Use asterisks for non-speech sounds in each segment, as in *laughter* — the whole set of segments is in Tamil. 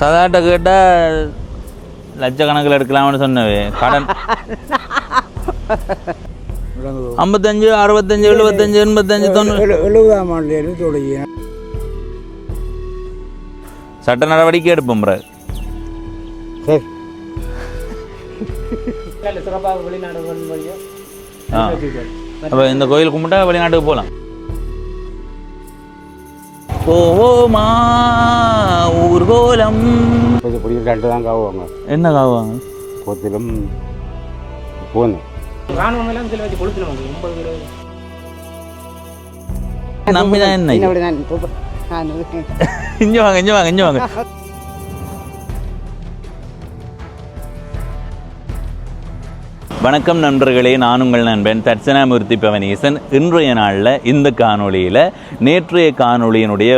சதாட்ட கேட்டால் லட்சக்கணக்கில் எடுக்கலாம்னு சொன்னவே. கடன். ஐம்பத்தஞ்சு அறுபத்தஞ்சு எழுபத்தஞ்சு எண்பத்தஞ்சு தொண்ணூறு எழு- எழுபதாம் ஆண்டுலேருந்து தொடங்கி சட்ட நடவடிக்கை எடுப்போம் பிறகு சரி. சிறப்பாக வெளிநாடு அப்போ இந்த கோயில் கும்பிட்டா வெளிநாட்டுக்கு போகலாம் போவோமா? ஊர்கோலம் இப்போ இப்படி ரெண்டு தான் காவுவாங்க. என்ன காவாங்க பொத்திலும் போகணும் நம்பிதான் என்ன இங்க வாங்க இங்க வாங்க இங்க வாங்க. வணக்கம் நண்பர்களே நான் உங்கள் நண்பன் தட்சணாமூர்த்தி பவனீசன். இன்றைய நாளில் இந்த காணொளியில் நேற்றைய காணொளியினுடைய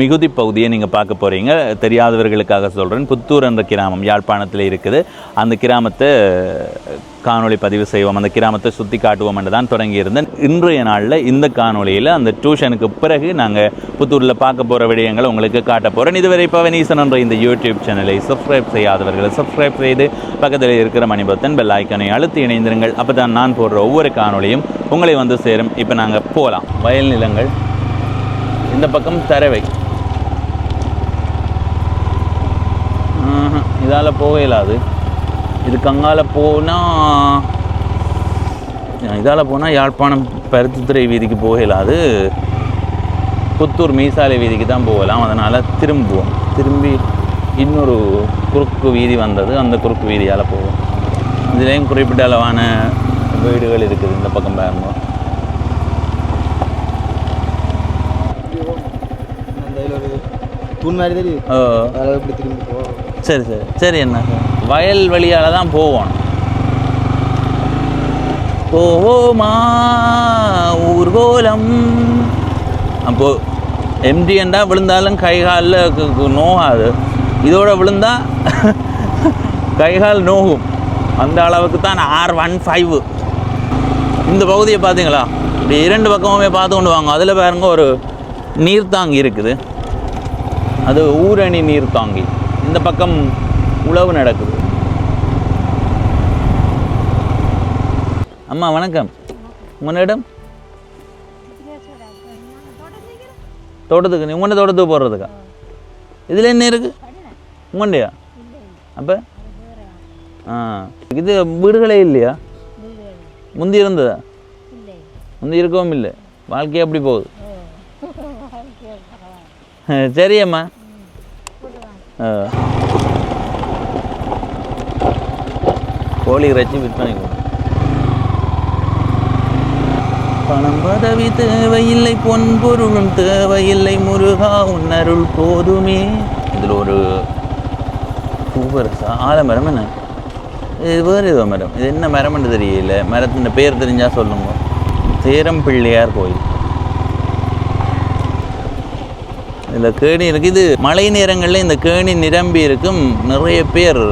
மிகுதி பகுதியை நீங்கள் பார்க்க போகிறீங்க தெரியாதவர்களுக்காக சொல்கிறேன் புத்தூர் என்ற கிராமம் யாழ்ப்பாணத்தில் இருக்குது. அந்த கிராமத்தை காணொளி பதிவு செய்வோம். அந்த கிராமத்தை சுற்றி காட்டுவோம் என்று தான் தொடங்கியிருந்தேன். இன்றைய நாளில் இந்த காணொளியில் அந்த டியூஷனுக்கு பிறகு நாங்கள் புத்தூரில் பார்க்க போகிற விடயங்களை உங்களுக்கு காட்ட போகிறேன் இதுவரை பவனீசன் என்ற இந்த யூடியூப் சேனலை சப்ஸ்கிரைப் செய்யாதவர்களை சப்ஸ்கிரைப் செய்து பக்கத்தில் இருக்கிற மணிபத்தன் பெல் ஐக்கனை அழுத்தி இணைந்திருங்கள். அப்போ தான் நான் போடுற ஒவ்வொரு காணொளியும் உங்களை வந்து சேரும். இப்போ நாங்கள் போகலாம் வயல் நிலங்கள் இந்த பக்கம் தரவை. இதால் போக இயலாது. இது கங்கால போனால் இதால் போனால் யாழ்ப்பாணம் பருத்தித்துறை வீதிக்கு போக இயலாது புத்தூர் மீசாலை வீதிக்கு தான் போகலாம். அதனால் திரும்புவோம். திரும்பி இன்னொரு குறுக்கு வீதி வந்தது. அந்த குறுக்கு வீதியால் போவோம். இதுலேயும் குறிப்பிட்ட அளவான வீடுகள் இருக்குது இந்த பக்கம் பாருங்க. தூண் மாதிரி போகும் சரி சரி. சரி என்ன சார் வயல் வழியால் தான் போவோம். போவோமா ஊர்கோலம். அப்போ எம்டிஎன்டா விழுந்தாலும் கை காலில் நோகாது. இதோட விழுந்தா *laughs* கை கால் நோகும். அந்த அளவுக்கு தான் ஆர் ஒன் ஃபைவ் இந்த பகுதியை பார்த்தீங்களா? இப்படி இரண்டு பக்கமுமே பார்த்து கொண்டு வாங்க. அதில் பாருங்க ஒரு நீர்த்தாங்கி இருக்குது. அது ஊரணி நீர்த்தாங்கி. இந்த பக்கம் உழவு நடக்குது. அம்மா வணக்கம். உன்னிடம் தோட்டத்துக்கு நீ உங்கள்ட தோட்டத்துக்கு போடுறதுக்கா இதில் என்ன இருக்கு? உங்கண்டையா? அப்போ? ஆ. இது வீடுகளே இல்லையா? முந்தி இருந்ததா? முந்தி இருக்கவும் இல்லை. வாழ்க்கை அப்படி போகுது? சரி அம்மா கோழி இறைச்சி விற்பனை கூட பணம் பதவி தேவையில்லை பொன் பொருளும் தேவையில்லை. முருகா உன்னருள் போதுமே. இதில் ஒரு பூவரசா? ஆலமரம் என்ன? இது வேறு ஏதோ மரம். இது என்ன மரம்னு தெரியல. மரத்தின் பேர் தெரிஞ்சால் சொல்லுங்க. சேரம் பிள்ளையார் கோயில். இதில் கேணி இருக்கு. இது மழை நேரங்களில் இந்த கேணி நிரம்பி இருக்கும். நிறைய பேர்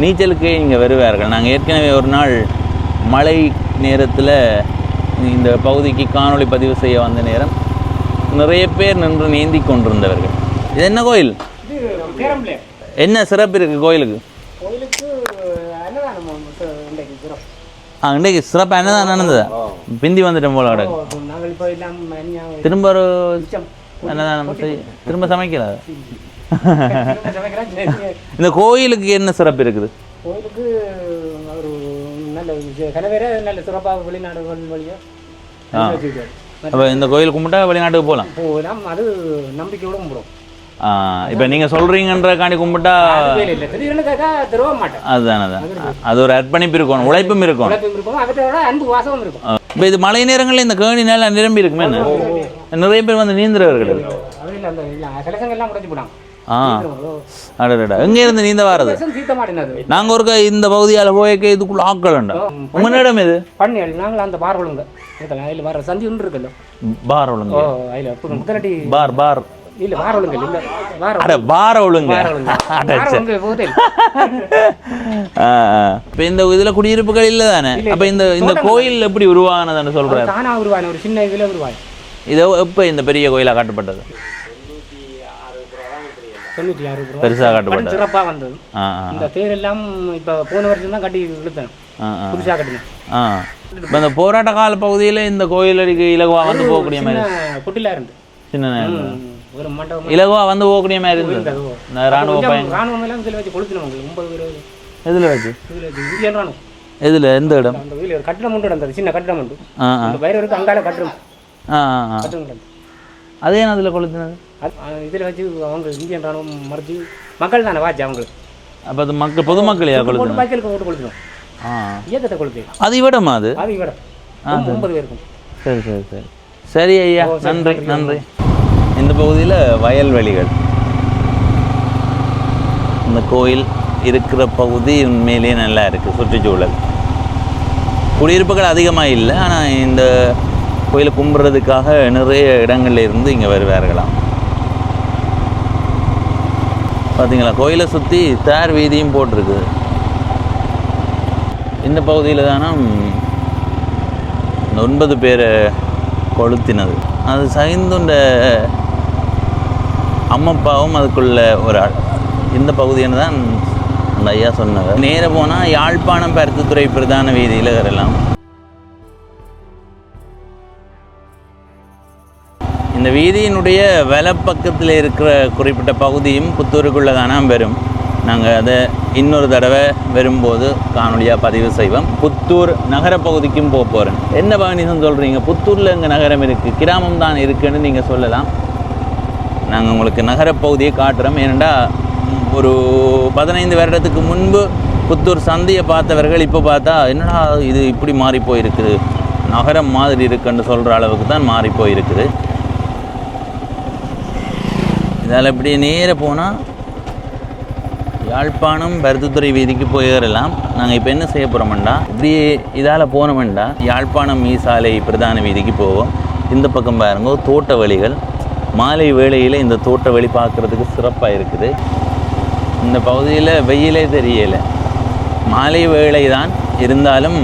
நீச்சலுக்கு இங்கே வருவார்கள். நாங்கள் ஏற்கனவே ஒரு நாள் மழை நேரத்தில் இந்த பகுதிக்கு காணொளி பதிவு செய்ய வந்த நேரம் நிறைய பேர் நின்று நீந்தி கொண்டிருந்தவர்கள். இது என்ன கோயில்? என்ன சிறப்பு இருக்குது கோயிலுக்கு? இன்றைக்கு சிறப்பு. ஆ சிறப்பாக என்னதான் நடந்ததா? பிந்தி வந்துட்டோம் போல கிடக்கு திரும்ப ஒரு என்னதான் திரும்ப சமைக்கல. *laughs* இந்த கோயிலுக்கு என்ன சிறப்பு இருக்குது? கோயிலுக்கு நல்ல. கனவேற நல்ல சிறப்பாக வெளிநாடு வழியோ. அப்போ இந்த கோயில் கும்பிட்டா வெளிநாட்டுக்கு போகலாம்? போகலாம் அது நம்பிக்கையோட கும்பிடும் இப்போ நீங்கள் சொல்கிறீங்கன்றக்காண்டி கும்பிட்டா திரும்ப மாட்டேன். அதுதானே தான் அது ஒரு அர்ப்பணிப்பு இருக்கணும் உழைப்பும் இருக்கும். அன்பு வாசமும் இருக்கும். இப்போ இது மழை நேரங்களில் இந்த கேணி நிரம்பி இருக்குமே? நிறைய பேர் வந்து கலசங்க எல்லாம் உடைச்சு போடாங்க ஆ. அடடா எங்கே இருந்து நீந்த வாரது? சீத்த மாட்டேனது நாங்கள் ஒரு இந்த பகுதியால் போயக்க இதுக்குள்ள ஆக்கள் உண்டா. உங்களிடம் இது பண்ணியல் நாங்கள் அந்த பார் ஒழுங்க. அதில் வர சந்தி ஒன்று இருக்குல்ல. பார் ஓ ஒழுங்கு அதில் முதலடி பார் பார். இல்ல வார ஒழுங்கு இல்ல. வார அட வார இப்போ இந்த இதுல குடியிருப்புகள் இல்லை தானே? அப்போ இந்த இந்த கோயில் எப்படி உருவானதுன்னு சொல்றாரு? தானா உருவான ஒரு சின்ன இதுல உருவாய் இது எப்போ இந்த பெரிய கோயிலாக கட்டப்பட்டது? தொண்ணூற்றி ஆறு ரூபா. பெருசா காட்டப்பட்டது. படம் சிறப்பாக வந்தது. இந்த தேர் எல்லாம் இப்போ போன வருஷம் தான் கட்டி இழுத்தேன். புதுசாக கட்டினேன். ஆ. இப்போ இந்த போராட்ட கால பகுதியில் இந்த கோயிலடிக்கு இலகுவா வந்து போகக்கூடிய மாதிரி குட்டிலாக இருந்து சின்ன இலகுவா வந்து போகக்கூடிய மாதிரி இருந்தது. ராணுவ பயன் ராணுவம் எல்லாம் இதில் வச்சு கொளுத்தினோம் உங்களுக்கு. எதில் வச்சு? இந்தியன் ராணுவம். எதில்? எந்த இடம்? கட்டிடம் ஒன்று இருந்தது சின்ன கட்டிடம் உண்டு அந்த பயிருக்கு அங்கால கட்டிடம். ஆ ஆ அதே நான் அதில் கொளுத்தினது? இதில் வச்சு அவங்க இந்தியன் ராணுவம் மறைச்சு மக்கள் தானே வாச்சு அவங்களுக்கு. அப்போ அது மக்கள் கொளுத்தினது பாய்ச்சலுக்கு போட்டு கொளுத்தினோம் ஆ. இயக்கத்தை கொளுத்து அது இவிடமா அது? அது இவட ஒன்பது பேருக்கும். சரி சரி சரி. சரி ஐயா நன்றி. நன்றி. இந்த பகுதியில் வயல்வெளிகள். இந்த கோயில் இருக்கிற பகுதி உண்மையிலேயே நல்லா இருக்குது சுற்றுச்சூழல். குடியிருப்புகள் அதிகமாக இல்லை ஆனால் இந்த கோயிலை கும்பிட்றதுக்காக நிறைய இடங்கள்ல இருந்து இங்கே வருவார்களாம். பார்த்தீங்களா கோயிலை சுற்றி தேர் வீதியும் போட்டிருக்கு. இந்த பகுதியில் தானே ஒன்பது பேரை கொளுத்தினது. அது சகிந்துண்ட அம்மப்பாவும் அதுக்குள்ள ஒரு இந்த பகுதின்னு தான் அந்த ஐயா சொன்னவர் நேர போனால் யாழ்ப்பாணம் பருத்தித்துறை பிரதான வீதியில் வரலாம் இந்த வீதியினுடைய வலப்பக்கத்தில் இருக்கிற குறிப்பிட்ட பகுதியும் புத்தூருக்குள்ளே தானே வரும். நாங்கள் அதை இன்னொரு தடவை வரும்போது காணொலியாக பதிவு செய்வோம். புத்தூர் நகர பகுதிக்கும் போக போகிறேன். என்ன பவனிசம் சொல்கிறீங்க? புத்தூரில் எங்கள் நகரம் இருக்குது? கிராமம் தான் இருக்குன்னு நீங்கள் சொல்லலாம். நாங்கள் உங்களுக்கு நகரப்பகுதியை காட்டுறோம். ஏனெண்டா ஒரு பதினைந்து வருடத்துக்கு முன்பு புத்தூர் சந்தையை பார்த்தவர்கள் இப்போ பார்த்தா என்னடா இது இப்படி மாறி போயிருக்குது? நகரம் மாதிரி இருக்குன்னு சொல்கிற அளவுக்கு தான் மாறி போயிருக்குது. இதால் இப்படி நேர போனால் யாழ்ப்பாணம் பருத்தித்துறை வீதிக்கு போயிடலாம் நாங்கள் இப்போ என்ன செய்ய போகிறோம்டா இப்படி இதால் போனோம்டா. யாழ்ப்பாணம் மீசாலை பிரதான வீதிக்கு போவோம். இந்த பக்கம் பாருங்க தோட்ட வழிகள் மாலை வேளையில் இந்த தோட்ட வழி பார்க்குறதுக்கு சிறப்பாக இருக்குது. இந்த பகுதியில் வெயிலே தெரியலை. மாலை வேளை தான் இருந்தாலும்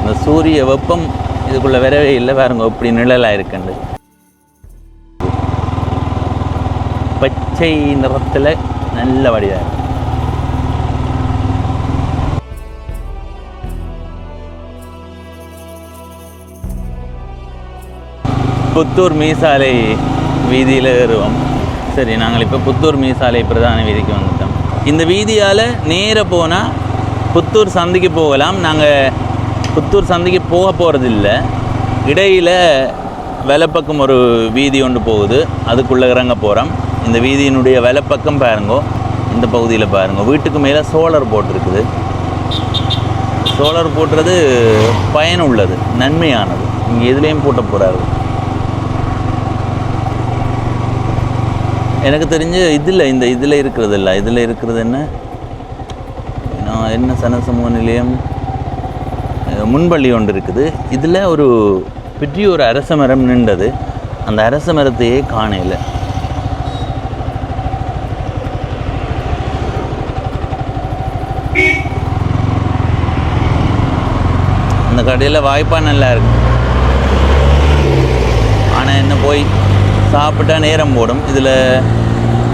இந்த சூரிய வெப்பம் இதுக்குள்ளே வரவே இல்லை. பாருங்க இப்படி நிழலாக இருக்குண்டு. பச்சை நிறத்தில் நல்ல வடிவாக புத்தூர் மீசாலை வீதியில் ஏறுவோம். சரி நாங்கள் இப்போ புத்தூர் மீசாலை பிரதான வீதிக்கு வந்துட்டோம். இந்த வீதியால் நேராக போனால் புத்தூர் சந்தைக்கு போகலாம். நாங்கள் புத்தூர் சந்தைக்கு போக போகிறதில்ல இடையில் வெலப்பக்கம் ஒரு வீதி ஒன்று போகுது. அதுக்குள்ளே இறங்க போகிறோம் இந்த வீதியினுடைய வலப்பக்கம் பாருங்கோ இந்த பகுதியில் பாருங்க. வீட்டுக்கு மேலே சோலார் போட்டிருக்குது சோலார் போட்டுறது பயனுள்ளது நன்மையானது. இங்கே எதுலேயும் போட்ட போகிறாரு எனக்கு தெரிஞ்சு இதில் இந்த இதில் இருக்கிறது இல்லை இதில் இருக்கிறது என்ன? நான் என்ன சனசமூக நிலையம்? முன்பள்ளி ஒன்று இருக்குது. இதில் ஒரு பெரிய ஒரு அரச மரம் நின்றது. அந்த அரச மரத்தையே காணையில் கடையில் வாய்ப்பா நல்லா இருக்கு. ஆனால் என்ன போய் சாப்பிட்டா நேரம் போடும் இதில்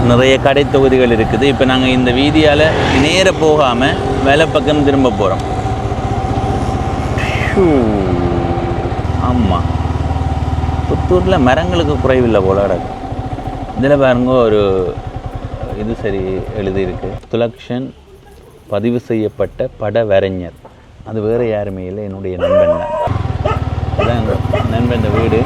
நிறைய கடை தொகுதிகள் இருக்குது. இப்போ நாங்கள் இந்த வீதியால் நேர போகாமல் வேலை பக்கம் திரும்ப போகிறோம் ஆமாம் புத்தூரில் மரங்களுக்கு குறைவில்லை போல கிடக்கு. இதில் பாருங்க ஒரு இது சரி எழுதியிருக்கு. துலக்ஷன் பதிவு செய்யப்பட்ட பட வரைஞர். அது வேறு யாருமே இல்லை என்னுடைய நண்பன் தான் இதான் நண்பன் இந்த வீடு.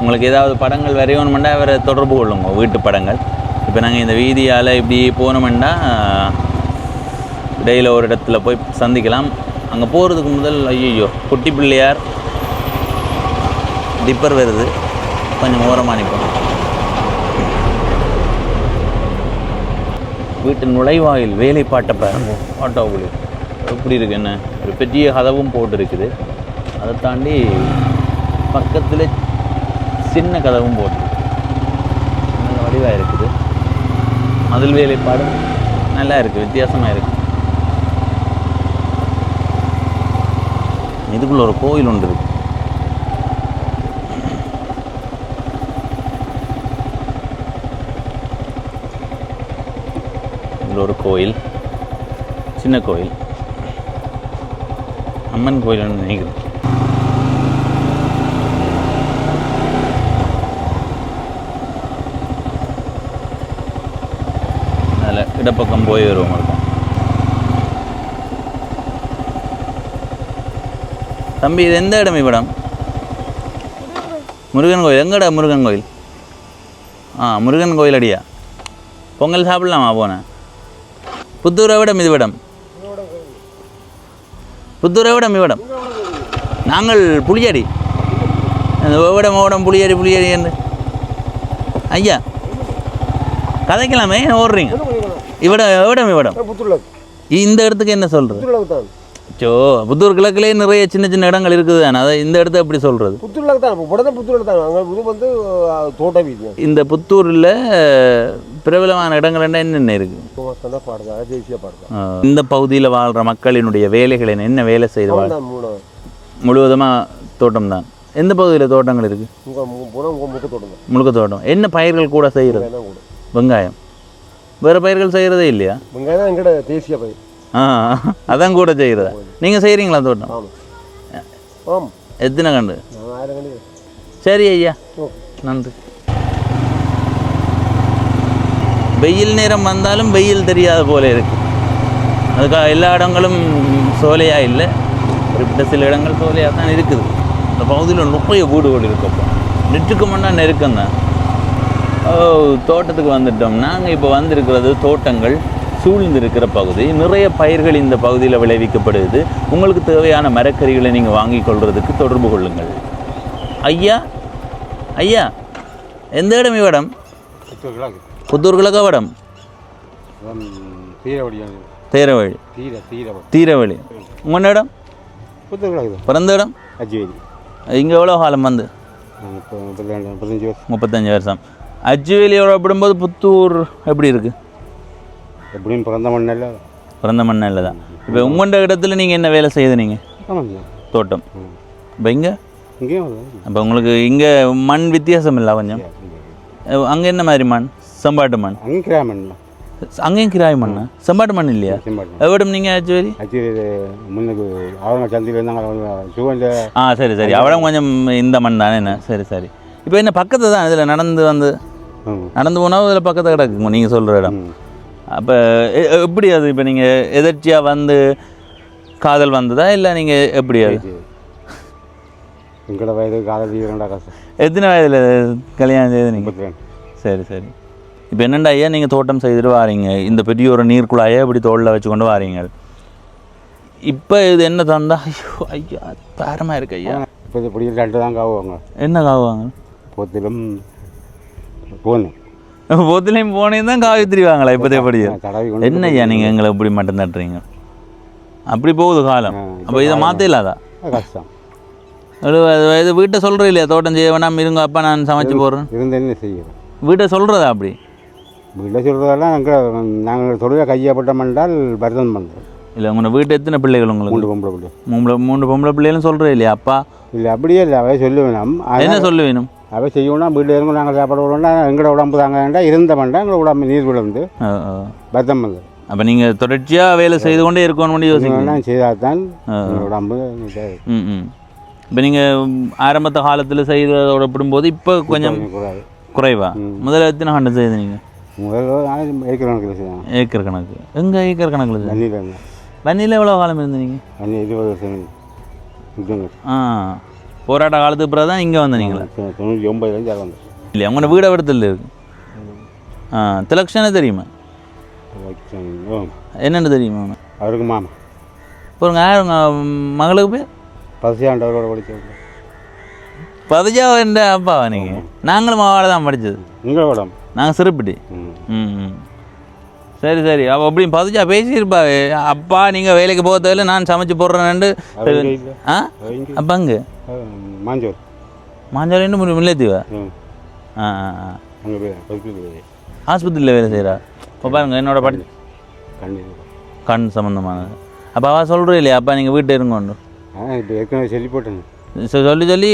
உங்களுக்கு ஏதாவது படங்கள் வரையணுமெண்டா அவரை தொடர்பு கொள்ளுங்க வீட்டு படங்கள். இப்போ நாங்கள் இந்த வீதியால் இப்படி போனோமெண்டா இடையில் ஒரு இடத்துல போய் சந்திக்கலாம். அங்கே போகிறதுக்கு முதல் ஐயோ குட்டி பிள்ளையார். டிப்பர் வருது. கொஞ்சம் ஓரமாக நிற்போம் வீட்டு நுழைவாயில் வேலைப்பாட்டை பாருங்க ஆட்டோவில் எப்படி இருக்கு என்ன? ஒரு பெரிய கதவும் போட்டு இருக்குது அதை தாண்டி பக்கத்தில் சின்ன கதவும் போட்டு நல்ல வடிவாக இருக்குது. மதில் வேலைப்பாடு நல்லா இருக்குது வித்தியாசமாக இருக்குது இதுக்குள்ள ஒரு கோயில் ஒன்று இருக்கு. ஒரு கோயில் சின்ன கோயில். அம்மன் கோயில்னு நினைக்கிறேன். அதில் இடப்பக்கம் போய் வருவோம் இருக்கும் தம்பி இது எந்த இடம் இவ்விடம்? முருகன் கோயில். எங்கடா முருகன் கோயில்? ஆ முருகன் கோயில் அடியா? பொங்கல் சாப்பிடலாமா போனேன் புத்தூரை விடம் இது விடம் புத்தூரை விடம் இவ்விடம்? நாங்கள் புளியடி ஓடம் ஓடம் புளியடி புளியடி என்று? ஐயா கதைக்கலாமே? ஓடுறீங்க? இவ்விடம் எவிடம் இவ்விடம்? புத்துள்ள இந்த இடத்துக்கு என்ன சொல்கிறது சோ புத்தூர் கிழக்குலேயே நிறைய சின்ன சின்ன இடங்கள் இருக்குது. அதை இந்த இடத்த எப்படி சொல்கிறது புத்துள்ளக்கு தான் உடனே புத்துள்ள தான் அங்கே இது வந்து தோட்ட வீதி இந்த புத்தூரில் பிரபலமான இடங்கள் என்ன என்னென்ன இருக்குது பாடுதா தேசிய பாடுதா இந்த பகுதியில் வாழ்கிற மக்களினுடைய வேலைகள் என்ன? என்ன வேலை செய்து முழுவதுமாக தோட்டம் தான் எந்த பகுதியில் தோட்டங்கள் இருக்குது முக்க தோட்டம் முழுக்க தோட்டம். என்ன பயிர்கள் கூட செய்கிறது வெங்காயம் வேறு பயிர்கள் செய்கிறதே இல்லையா? வெங்காயம் எங்கட தேசிய பயிர். ஆ அதான் கூட செய்கிறதா நீங்கள் செய்கிறீங்களா தோட்டம்? ஆமாம் எத்தனை கண்டு சரி ஐயா. நன்றி. வெயில் நேரம் வந்தாலும் வெயில் தெரியாத போல இருக்கு. அதுக்காக எல்லா இடங்களும் சோலையாக இல்லை. குறிப்பிட்ட சில இடங்கள் சோலையாக தான் இருக்குது. இந்த பகுதியில் நிறைய வீடுகள் இருக்கப்போ நெட்டுக்கு முன்னா நெருக்கம் தான். ஓ தோட்டத்துக்கு வந்துட்டோம். நாங்கள் இப்போ வந்திருக்கிறது தோட்டங்கள். சூழ்ந்திருக்கிற பகுதி நிறைய பயிர்கள் இந்த பகுதியில் விளைவிக்கப்படுது. உங்களுக்கு தேவையான மரக்கறிகளை நீங்கள் வாங்கி கொள்றதுக்கு தொடர்பு கொள்ளுங்கள். ஐயா ஐயா எந்த இடம் இவ்விடம் புத்தூர் கிழக்க. தீரவடியாது தேரவழி. தீரவழி. உங்கள் இடம்? பிறந்த இடம்? அஜ்வேரி இங்கே எவ்வளோ காலம் வந்து? முப்பத்தஞ்சு வருஷம். அச்சுவேலியோட ஒப்பிடும்போது புத்தூர் எப்படி இருக்குது எப்படியும் பிறந்த மண்ணில் பிறந்த மண்ணில் தான். இப்போ உங்கள்கிட்ட இடத்துல நீங்கள் என்ன வேலை செய்யுது நீங்கள் தோட்டம். இப்போ இங்கே. அப்போ உங்களுக்கு இங்கே மண் வித்தியாசம் இல்லை கொஞ்சம் அங்கே என்ன மாதிரி மண்? செம்பாட்டு மண். அங்கேயும் கிராமம்ல அங்கேயும் கிராய் மண்ணா? செம்பாட்டு மண் இல்லையா? எவிடம் நீங்கள் சுவந்த ஆ சரி சரி. அவடம் கொஞ்சம் இந்த மண் தானே என்ன? சரி சரி. இப்போ என்ன பக்கத்து தான் இதில் நடந்து வந்து நடந்து போனால் இதில் பக்கத்தில் கிடக்குங்க நீங்கள் சொல்கிற இடம். அப்போ எப்படி அது? இப்போ நீங்கள் எதர்ச்சியாக வந்து காதல் வந்ததா? இல்லை நீங்கள் எப்படி அது? எங்களோட வயது காதல் எத்தனை வயதில் கல்யாணம் செய்து நீங்கள் சரி சரி. இப்போ என்னண்டா ஐயா நீங்கள் தோட்டம் செய்துட்டு வாரீங்க? இந்த பெரிய ஒரு நீர்க்குழாயை இப்படி தோளில் வச்சு கொண்டு வாரீங்க? இப்போ இது என்ன தந்தா? ஐயோ ஐயா பாரமாக இருக்கு ஐயா. இப்போ இது இப்படி ரெண்டு தான் காவுவாங்க. என்ன காவாங்க போத்திலும் போகணும் பொத்துலையும் போனேன் தான் காவி திரிவாங்களா இப்போதே படி தடவி கொண்டு என்ன ஐயா நீங்கள் எங்களை இப்படி மட்டும் தட்டுறீங்க? அப்படி போகுது காலம். அப்போ இதை மாற்ற இல்லாதா கஷ்டம். இது வீட்டை சொல்கிறேன் இல்லையா தோட்டம் செய்ய வேணாம் இருங்க அப்பா நான் சமைச்சு போடுறேன் இருந்து என்ன செய்கிறோம் வீட்டை சொல்கிறதா அப்படி? வீட்டில் சொல்கிறதெல்லாம் எங்கள் நாங்கள் தொழிலை கையப்பட்டோம் என்றால் பரதம் பண்ணுறோம் இல்லை உங்களோட வீட்டு எத்தனை பிள்ளைகள் உங்களுக்கு? மூன்று பொம்பளை பிள்ளை. மூணு மூணு பொம்பளை பிள்ளைகளும் சொல்கிறேன் இல்லையா அப்பா? இல்லை அப்படியே இல்லை அவை சொல்ல வேணாம். என்ன சொல்ல வேணும்? அவை செய்யணும் வீட்டில் இருக்கும் நாங்கள் சாப்பாடு விடணும்னா எங்களோட உடம்பு தாங்க வேண்டாம் இருந்த வேண்டாம் எங்களோட உடம்பு நீர் விழுந்து பரதம் பண்ணுறது அப்போ நீங்கள் தொடர்ச்சியாக வேலை செய்து கொண்டே இருக்கணும்னு யோசிக்கிறீங்க? இதெல்லாம் செய்தால் தான் உடம்பு ம் ம். இப்போ நீங்கள் ஆரம்பத்த காலத்தில் செய்ததோட ஒப்பிடும்போது இப்போ கொஞ்சம் குறைவா. முதல்ல எத்தனை கண்டு செய்து நீங்கள் முதல்ல இருக்கிறவங்க செய்யலாம். ஏக்கர் கணக்கு. எங்கே ஏக்கர் கணக்கில்? வன்னியில் எவ்வளோ காலம் இருந்து நீங்கள் தண்ணி இருபது வருஷம் ஆ போராட்ட காலத்துக்கு பிறகு தான் இங்கே வந்து நீங்களா தொண்ணூற்றி ஒம்பதுலேருந்து அது வந்து இல்லையா உங்களோட வீடு இடத்துல இருக்கு? ஆ திலக்ஷனே தெரியுமா? என்னென்னு தெரியுமா? அவருக்கு மாமா. பாருங்க யார் உங்கள் மகளுக்கு பேர்? பசியாண்டவரோட படித்தவங்க பதிஜா என்ற அப்பாவா நீங்கள் நாங்களும் மாவாட தான் படித்தது உங்களோட. நாங்கள் சிறுப்பிட்டி ம் ம். சரி சரி. அப்போ அப்படி பதிஜா பேசியிருப்பா அப்பா நீங்கள் வேலைக்கு போக தேவையில்ல நான் சமைச்சு போடுறேன்னு. இல்லை. ஆ? அப்போ அங்கே? மாஞ்சோர். மாஞ்சாலின்னு முல்லைத்தீவா? ம் ஆ ஆ ஆஸ்பத்திரியில் வேலை. செய்கிறா இப்போ பாருங்க என்னோட படி கண் சம்மந்தமானது அப்போ அவள் சொல்கிறேன் இல்லையா? அப்பா நீங்கள் வீட்டை இருங்கொண்டு சொல்லி போட்டேன் சொல்லி சொல்லி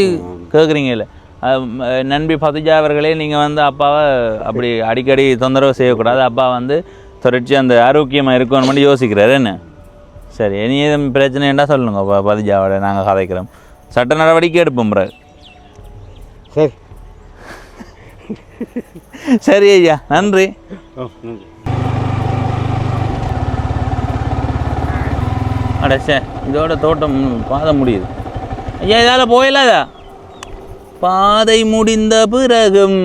கேட்குறீங்கல்ல நண்பி ஃபதிஜா அவர்களே நீங்கள் வந்து அப்பாவை அப்படி அடிக்கடி தொந்தரவு செய்யக்கூடாது. அப்பா வந்து தொடர்ச்சி அந்த ஆரோக்கியமாக இருக்கணும் மட்டும் யோசிக்கிறாரு. என்ன? சரி இனி எதுவும் பிரச்சனைண்டா சொல்லுங்க ப பதிஜாவோட நாங்கள் கதைக்கிறோம். சட்ட நடவடிக்கை எடுப்போம் சரி. சரி ஐயா. நன்றி. அட சே இதோட தோட்டம் பாதை முடியுது. ஐயா இதால் போயிடாதா பாதை முடிந்த பிறகும்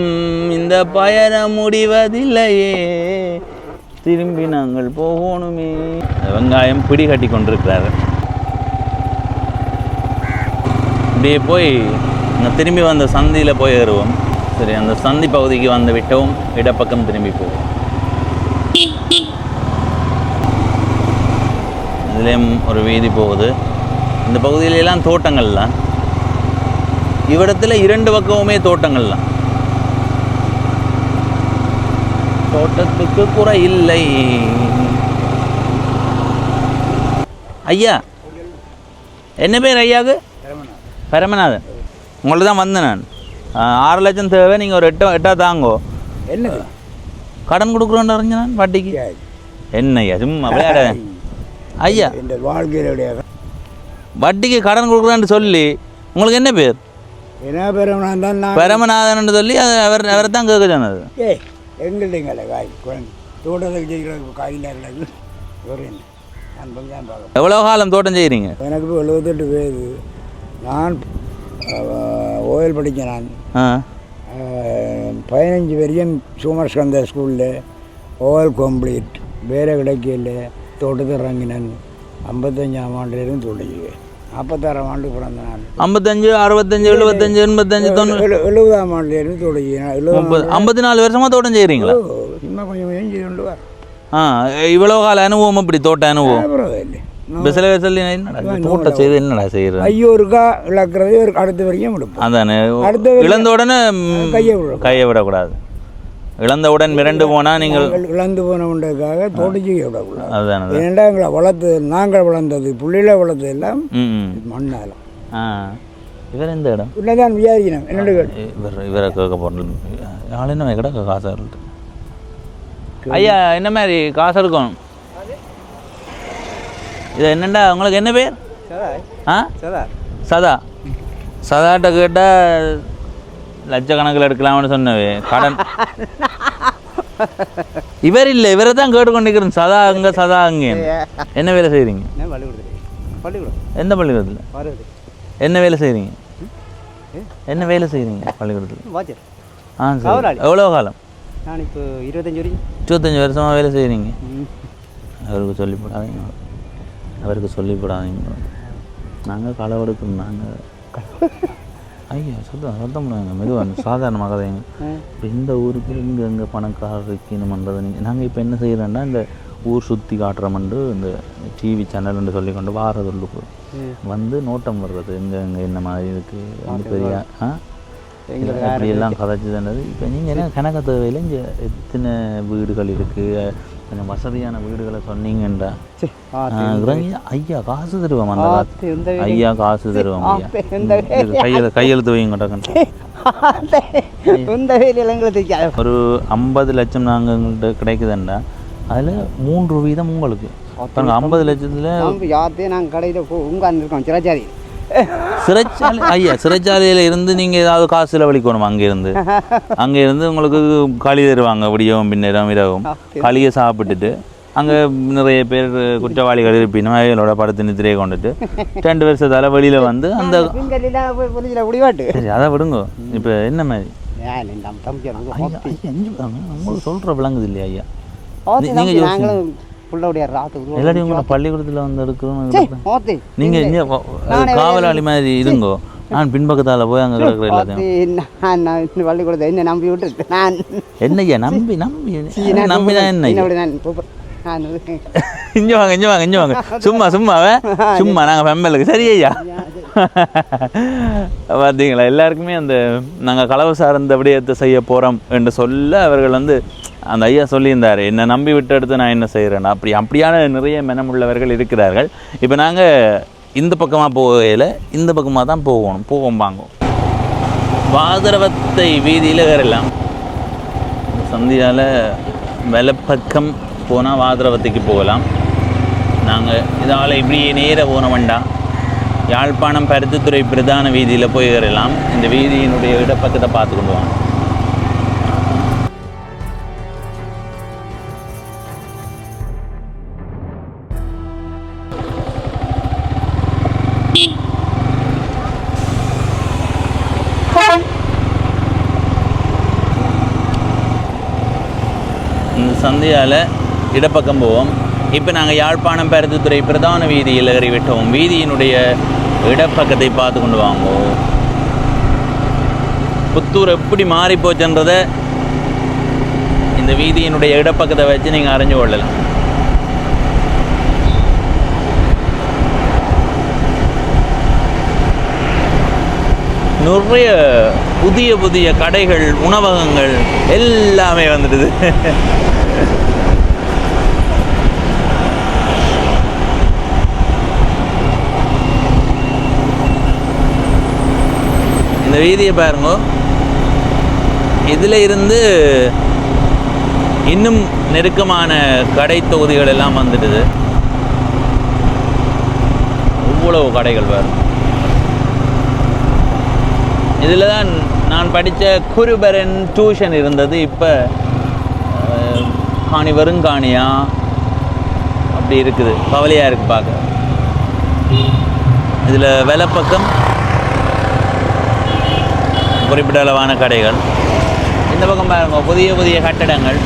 இந்த பயணம் முடிவதில்லையே. திரும்பி நாங்கள் போகணுமே. வெங்காயம் பிடி கட்டி கொண்டிருக்கிறாரு. அப்படியே போய் நான் திரும்பி வந்த சந்தியில் போய் ஏறுவோம். சரி அந்த சந்தி பகுதிக்கு வந்து விட்டோம். இடப்பக்கம் திரும்பி போவோம். இதுலேயும் ஒரு வீதி போகுது. இந்த பகுதியில எல்லாம் தோட்டங்கள் தான் இவ்விடத்தில் இரண்டு பக்கமுமே தோட்டங்கள் தான் தோட்டத்துக்கு குறை இல்லை. ஐயா என்ன பேர் ஐயாவுக்கு? பரமநாதன். உங்கள்ட்ட தான் வந்தேன் நான். ஆறு லட்சம் தேவை நீங்கள் ஒரு எட்டோ எட்டா தாங்கோ. என்ன கடன் கொடுக்குறோன்னு அறிஞ்ச நான் வட்டிக்கு? என்ன ஐயா சும்மா விளையாட. ஐயா இந்த வாழ்க்கையினுடைய வட்டிக்கு கடன் கொடுக்குறேன்னு சொல்லி உங்களுக்கு என்ன பேர்? என்ன பெறவனா தான் நான் பரமநாதன் சொல்லி அவர் அவர் தான் கேட்க சொன்னது. ஏ எங்கள்கிட்டங்கள காய் குழந்தை தோட்டத்துக்கு செய்கிற காய்கறிகள் ஒரு என்ன நான் பங்கான் பார்க்க எவ்வளோ காலம் தோட்டம் செய்கிறீங்க? எனக்கு இப்போ எழுபத்தெட்டு வயது. நான் ஓயல் படித்தேன் நான் பதினஞ்சு வரையும் சோமஸ்கந்த ஸ்கூலில் ஓயல் கம்ப்ளீட் வேறு கிடைக்கல தோட்டத்தில் இறங்கினேன். ஐம்பத்தஞ்சாம் ஆண்டுலேருந்து தோட்டச்சுவேன் நாற்பத்தாறாம் ஆண்டு பிறந்த ஐம்பத்தஞ்சு அறுபத்தஞ்சு எழுபத்தஞ்சு எண்பத்தஞ்சு தொண்ணூறு எழு- எழுபதாம் ஆண்டுலேருந்து முப்பது ஐம்பத்தி நாலு வருஷமாக தோட்டம் செய்கிறீங்களா சும்மா கொஞ்சம் செய்து கொண்டு வர ஆ இவ்வளோ கால அனுபவம் இப்படி தோட்ட அனுபவம்? இப்போ சில பேர் சொல்லி என்னடா தோட்டம் செய்து என்னடா செய்கிறேன் ஐயோருக்கா இழக்கிறது ஒரு அடுத்த வரைக்கும் எடுப்போம் அதானே. அடுத்த இழந்த உடனே கையை விடக்கூடாது. கையை விடக்கூடாது. இழந்தவுடன் மிரண்டு போனால் நீங்கள் இழந்து போனவன்றதுக்காக தோட்டச்சு விடக்கூடாது. அதுதானே எங்களை வளர்த்து நாங்கள் வளர்ந்தது புள்ளில வளர்த்தது எல்லாம் மண்ணால. இவர் எந்த இடம்? உள்ளதான் விசாரிக்கணும் என்னோட இவர் இவரை கேட்க போகிறோம் ஆள் என்ன கிடக்க காசு இருக்கு ஐயா என்ன மாதிரி காசு இருக்கணும் இது என்னண்டா உங்களுக்கு என்ன பேர்? ஆ? சதா. சதாட்ட கேட்டால் லட்சக்கணக்கில் எடுக்கலாம்னு சொன்னவே. கடன். இவர் இல்லை இவரை தான் கேட்டுக்கொண்டிருக்கிறேன். சதா அங்கே சதா அங்கே என்ன வேலை செய்கிறீங்க எந்த பள்ளிக்கூடத்தில்? என்ன வேலை செய்கிறீங்க என்ன வேலை செய்கிறீங்க பள்ளிக்கூடத்தில்? ஆ சரி. எவ்வளோ காலம்? நான் இப்போ இருபத்தஞ்சு வரைக்கும். இருபத்தஞ்சி வருஷமாக வேலை செய்கிறீங்க அவருக்கு சொல்லி போடாதீங்க அவருக்கு சொல்லி போடாதீங்க நாங்கள் களவெடுக்கணும் நாங்கள் *laughs* ஐயா சத்தம் பண்ணுவாங்க மெதுவாக சாதாரணமாக கதைங்க இப்போ இந்த ஊருக்கு இங்கே எங்கே பணக்காரர் இருக்கணுமன்றது நீங்கள் நாங்கள் இப்போ என்ன செய்கிறோன்னா இந்த ஊர் சுற்றி காட்டுறோம்ண்டு இந்த டிவி சேனல்னு சொல்லி கொண்டு வாரதுள்ளுக்கு வந்து நோட்டம் வர்றது. எங்கே எங்கே என்ன மாதிரி இருக்குது வந்து பெரிய ஆ? அப்படியெல்லாம் கதைச்சு தானது இப்போ நீங்கள் என்ன கணக்கு தேவையில் இங்கே எத்தனை வீடுகள் இருக்குது கொஞ்சம் வசதியான வீடுகளை சொன்னீங்கன்றா இறங்கி, ஐயா காசு தருவோம் அந்த காசு. ஐயா காசு தருவோம் கையில் கையெழுத்து வைங்க ஒரு ஐம்பது லட்சம் நாங்கள் எங்கள்கிட்ட கிடைக்குதுண்டா அதில் மூன்று வீதம் உங்களுக்கு. ஐம்பது லட்சத்தில் யார்த்தையும் நாங்கள் கடையில் உட்காந்துருக்கோம் சிராச்சாரி. சிறைச்சாலை ஐயா சிறைச்சாலையில் இருந்து நீங்கள் ஏதாவது காசு செலவழிக்கணும்? அங்கேருந்து. அங்கேருந்து உங்களுக்கு களி தருவாங்க விடியவும் பின்னரும் இரவும். களியை சாப்பிட்டுட்டு அங்கே நிறைய பேர் குற்றவாளிகள் இருப்பினும் அவைகளோட படத்து நித்திரையை கொண்டுட்டு ரெண்டு வருஷத்தால் வெளியில் வந்து அந்த அதை விடுங்க. இப்போ என்ன மாதிரி? உங்களுக்கு சொல்கிற விளங்குது இல்லையா ஐயா? ஓத்தி புள்ளவுடைய ராத்து எல்லாத்தையும் உங்களை பள்ளிக்கூடத்தில் வந்து எடுக்கணும் ஓத்தி நீங்கள் இங்கே காவலாளி மாதிரி இருங்கோ. நான் பின்பக்கத்தால் போய் அங்கே கிடக்குற எல்லாத்தையும். ஓத்தி நான் நான் இந்த பள்ளிக்கூடத்தை என்ன நம்பி விட்டுட்டு நான் என்னய்யா நம்பி நம்பி. நம்பினா என்ன என்னோட நான் *laughs* இங்க வாங்க இங்க வாங்க இங்க வாங்க. சும்மா சும்மாவே சும்மா *laughs* நாங்கள் பெம்பலுக்கு. சரி ஐயா *laughs* பார்த்தீங்களா எல்லாருக்குமே அந்த நாங்கள் களவு சார்ந்த விடயத்தை செய்ய போகிறோம் என்று சொல்ல அவர்கள் வந்து அந்த ஐயா சொல்லியிருந்தார் என்னை நம்பி விட்டெடுத்து நான் என்ன செய்கிறேன்னா அப்படி அப்படியான நிறைய மெனமுள்ளவர்கள் இருக்கிறார்கள். இப்போ நாங்கள் இந்த பக்கமாக போகையில் இந்த பக்கமாக தான் போகணும் போவோம் வாங்கும் வாதரவத்தை வீதியில் வேறெல்லாம் சந்தியால் வெலப்பக்கம் போனால் வாதரவத்தைக்கு போகலாம். நாங்கள் இதால் இப்படியே நேர போன வேண்டாம் யாழ்ப்பாணம் பருத்தித்துறை பிரதான வீதியில் போய் வரலாம் இந்த வீதியினுடைய இடப்பக்கத்தை பார்த்து கொண்டு வாங்க. இந்த இடப்பக்கம் போவோம். இப்போ நாங்கள் யாழ்ப்பாணம் பருத்தித்துறை பிரதான வீதியில் விட்டோம். வீதியினுடைய இடப்பக்கத்தை பார்த்து கொண்டு வாங்குவோம் புத்தூர் எப்படி மாறி போச்சுன்றதை இந்த வீதியினுடைய இடப்பக்கத்தை வச்சு நீங்கள் அறிஞ்சு கொள்ளலாம். நிறைய புதிய புதிய கடைகள் உணவகங்கள் எல்லாமே வந்துடுது. இந்த வீதியை பாருங்க. இதில் இருந்து இன்னும் நெருக்கமான கடை தொகுதிகள் எல்லாம் வந்துடுது. இவ்வளவு கடைகள் வரும் இதில் தான் நான் படித்த குருபரன் டியூஷன் இருந்தது. இப்போ காணி வெறுங்காணியா அப்படி இருக்குது. கவலையாக இருக்குது பார்க்க. இதில் விலைப்பக்கம் குறிப்பிட்ட அளவான கடைகள். இந்த பக்கம் பாருங்க புதிய புதிய கட்டடங்கள்.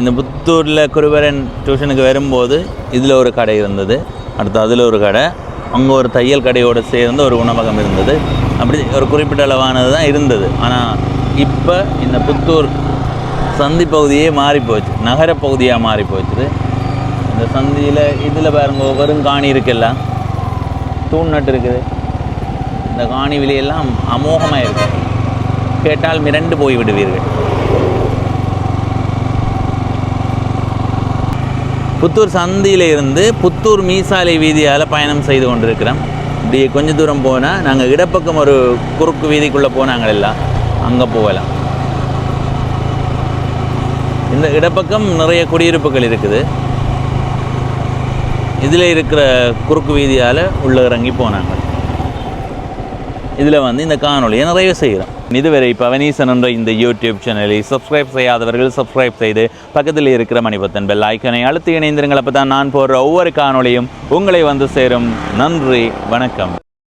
இந்த புத்தூரில் குருவரன் டியூஷனுக்கு வரும்போது இதில் ஒரு கடை இருந்தது. அடுத்து அதில் ஒரு கடை. அங்கே ஒரு தையல் கடையோடு சேர்ந்து ஒரு உணவகம் இருந்தது. அப்படி ஒரு குறிப்பிட்ட அளவானது தான் இருந்தது. ஆனால் இப்போ இந்த புத்தூர் சந்தி பகுதியே மாறிப்போச்சு. நகரப்பகுதியாக நகர பகுதியாக இந்த சந்தியில் இதில் பாருங்க ஒவ்வொரும் காணி இருக்குல்ல. தூண் நட்டு இருக்குது. இந்த காணி விலையெல்லாம் அமோகமாக இருக்கு கேட்டால் மிரண்டு போய் விடுவீர்கள் புத்தூர் சந்தியில இருந்து புத்தூர் மீசாலை வீதியால் பயணம் செய்து கொண்டிருக்கிறோம். இப்படி கொஞ்ச தூரம் போனால் நாங்கள் இடப்பக்கம் ஒரு குறுக்கு வீதிக்குள்ளே போனாங்க எல்லாம் அங்கே போகலாம். இந்த இடப்பக்கம் நிறைய குடியிருப்புகள் இருக்குது. இதில் இருக்கிற குறுக்கு வீதியால் உள்ள இறங்கி போனாங்க. இதில் வந்து இந்த காணொலியை நிறைய செய்கிறோம். இதுவரை பவனீசன் என்ற இந்த யூடியூப் சேனலை சப்ஸ்கிரைப் செய்யாதவர்கள் சப்ஸ்கிரைப் செய்து பக்கத்தில் இருக்கிற மணிபத்தன் பெல் ஐக்கனை அழுத்தி இணைந்திருங்கள். அப்போ தான் நான் போடுற ஒவ்வொரு காணொளியும் உங்களை வந்து சேரும். நன்றி வணக்கம்.